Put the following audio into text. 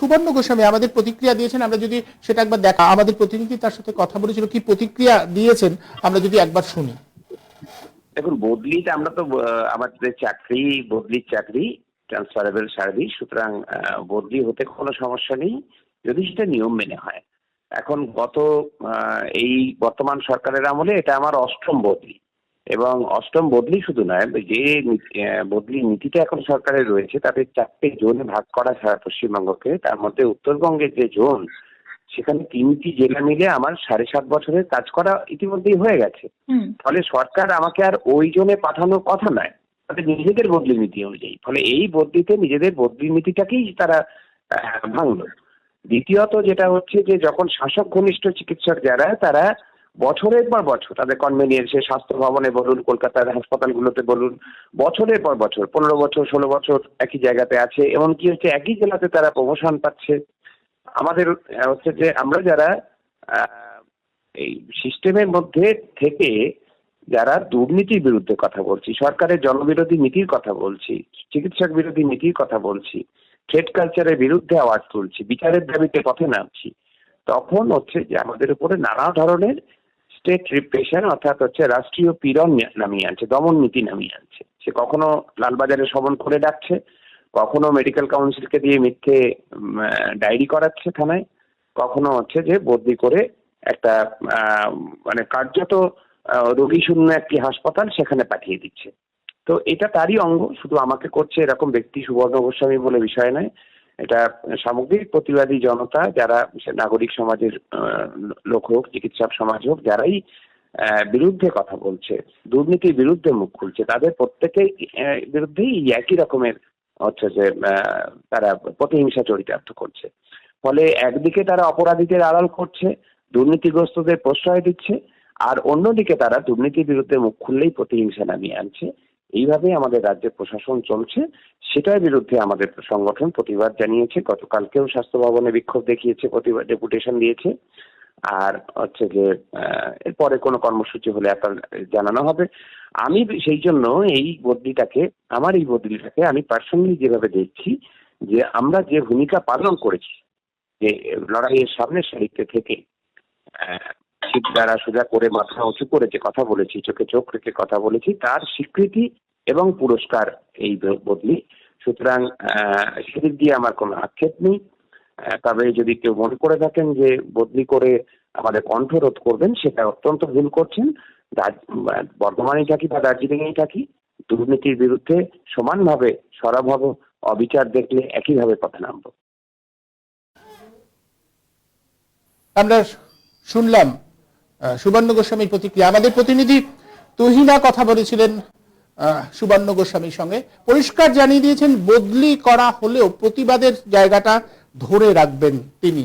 সুবর্ণ গোস্বামী আমাদের প্রতিক্রিয়া দিয়েছেন, আমরা যদি সেটা একবার দেখা, আমাদের প্রতিনিধি তার সাথে কথা বলেছিল, কি প্রতিক্রিয়া দিয়েছেন, আমরা যদি একবার শুনি। দেখুন, বদলিতে আমরা তো আমাদের চাকরি, বদলির চাকরি ট্রান্সফারেবল সার্ভিস সুতরাং বদলি হতে কোনো সমস্যা নেই, যদি সেটা নিয়ম মেনে হয়। এখন গত এই বর্তমান সরকারের আমলে এটা আমার অষ্টম বদলি। এবং অষ্টম বদলি শুধু নয় যে বদলি নীতিটা এখন সরকারের রয়েছে তাদের চারটে জোনে ভাগ করা সারা পশ্চিমবঙ্গকে। তার মধ্যে উত্তরবঙ্গের যে জোন সেখানে তিনটি জেলা মিলে আমার সাড়ে সাত বছরের কাজ করা ইতিমধ্যেই হয়ে গেছে। ফলে সরকার আমাকে আর ওই জনে পাঠানোর কথা নয় তাদের নিজেদের বদলি নীতি অনুযায়ী। ফলে এই বদলিতে নিজেদের বদলি নীতিটাকেই তারা ভাঙলো। দ্বিতীয়ত যেটা হচ্ছে যে যখন শাসক ঘনিষ্ঠ চিকিৎসক যারা তারা বছরের পর বছর, তাদের কনভেনিয়েন্সে স্বাস্থ্য ভবনে বলুন, কলকাতার হাসপাতালগুলোতে বলুন বছরের পর বছর, পনেরো বছর, ষোলো বছর একই জায়গাতে আছে, এমনকি হচ্ছে একই জেলাতে তারা প্রমোশন পাচ্ছে। আমাদের হচ্ছে যে আমরা যারা এই সিস্টেমের মধ্যে থেকে যারা দুর্নীতির বিরুদ্ধে কথা বলছি, সরকারের জনবিরোধী নীতির কথা বলছি, চিকিৎসক বিরোধী নীতির কথা বলছি ট্রেড কালচারের বিরুদ্ধে আওয়াজ তুলছি, বিচারের দাবিতে পথে নামছি, তখন হচ্ছে যে আমাদের উপরে নানা ধরনের স্টেট রিপ্রেশন অর্থাৎ হচ্ছে রাষ্ট্রীয় পীড়ন নামিয়ে আনছে, দমন নীতি নামিয়ে আনছে। সে কখনো লালবাজারে সমন করে ডাকছে, কখনো মেডিকেল কাউন্সিলকে দিয়ে মিথ্যে ডায়েরি করাচ্ছে থানায়, কখনো হচ্ছে যে বদলি করে একটা মানে কার্যত রোগী শূন্য একটি হাসপাতাল সেখানে পাঠিয়ে দিচ্ছে। তো এটা তারই অঙ্গ, শুধু আমাকে করছে এরকম ব্যক্তি সুবর্ণ গোস্বামী বলে বিষয় নয় এটা সামগ্রিক প্রতিবাদী জনতা যারা নাগরিক সমাজের লোক হোক চিকিৎসক সমাজ হোক যারাই বিরুদ্ধে কথা বলছে দুর্নীতির বিরুদ্ধে মুখ খুলছে তাদের প্রত্যেকেই আহ, বিরুদ্ধেই একই রকমের হচ্ছে যে তারা প্রতিহিংসা চরিতার্থ করছে। ফলে একদিকে তারা অপরাধীদের আড়াল করছে দুর্নীতিগ্রস্তদের প্রশ্রয় দিচ্ছে আর অন্যদিকে তারা দুর্নীতির বিরুদ্ধে মুখ খুললেই প্রতিহিংসা নামিয়ে আনছে। এইভাবে আমাদের রাজ্যের প্রশাসন চলছে। সেটার বিরুদ্ধে আমাদের সংগঠন প্রতিবাদ জানিয়েছে। গতকালকেও স্বাস্থ্য ভবনে বিক্ষোভ দেখিয়েছে, প্রতিবাদ, ডেপুটেশন দিয়েছে। আর হচ্ছে যে এরপরে কোনো কর্মসূচি হলে আপনার জানানো হবে। আমি সেই জন্য এই বদলিটাকে, আমার এই বদলিটাকে আমি পার্সোনালি যেভাবে দেখছি, যে আমরা যে ভূমিকা পালন করেছি, যে লড়াইয়ের সামনের সারিতে থেকে শিব দ্বারা সোজা করে মাথা উঁচু করে যে কথা বলেছি, চোখে চোখ রেখে কথা বলেছি, তার স্বীকৃতি এবং পুরস্কার এই বদলি। সুতরাং সেদিক দিয়ে আমার কোনো আক্ষেপ নেই। তবে যদি কেউ মনে করে থাকেন যে বদলি করে আমাদের কণ্ঠরোধ করবেন, সেটা অত্যন্ত ভুল করছেন। বর্ধমানেই থাকি বা দার্জিলিংয়েই থাকি, দুর্নীতির বিরুদ্ধে সমানভাবে সরব হব অবিচার দেখলে একইভাবে পথে নামবো। আমরা শুনলাম সুবর্ণ গোস্বামীর প্রতিক্রিয়া আমাদের প্রতিনিধি তুহিনা কথা বলেছিলেন সুবর্ণ গোস্বামীর সঙ্গে। পরিষ্কার জানিয়ে দিয়েছেন, বদলি করা হলেও প্রতিবাদের জায়গাটা ধরে রাখবেন তিনি।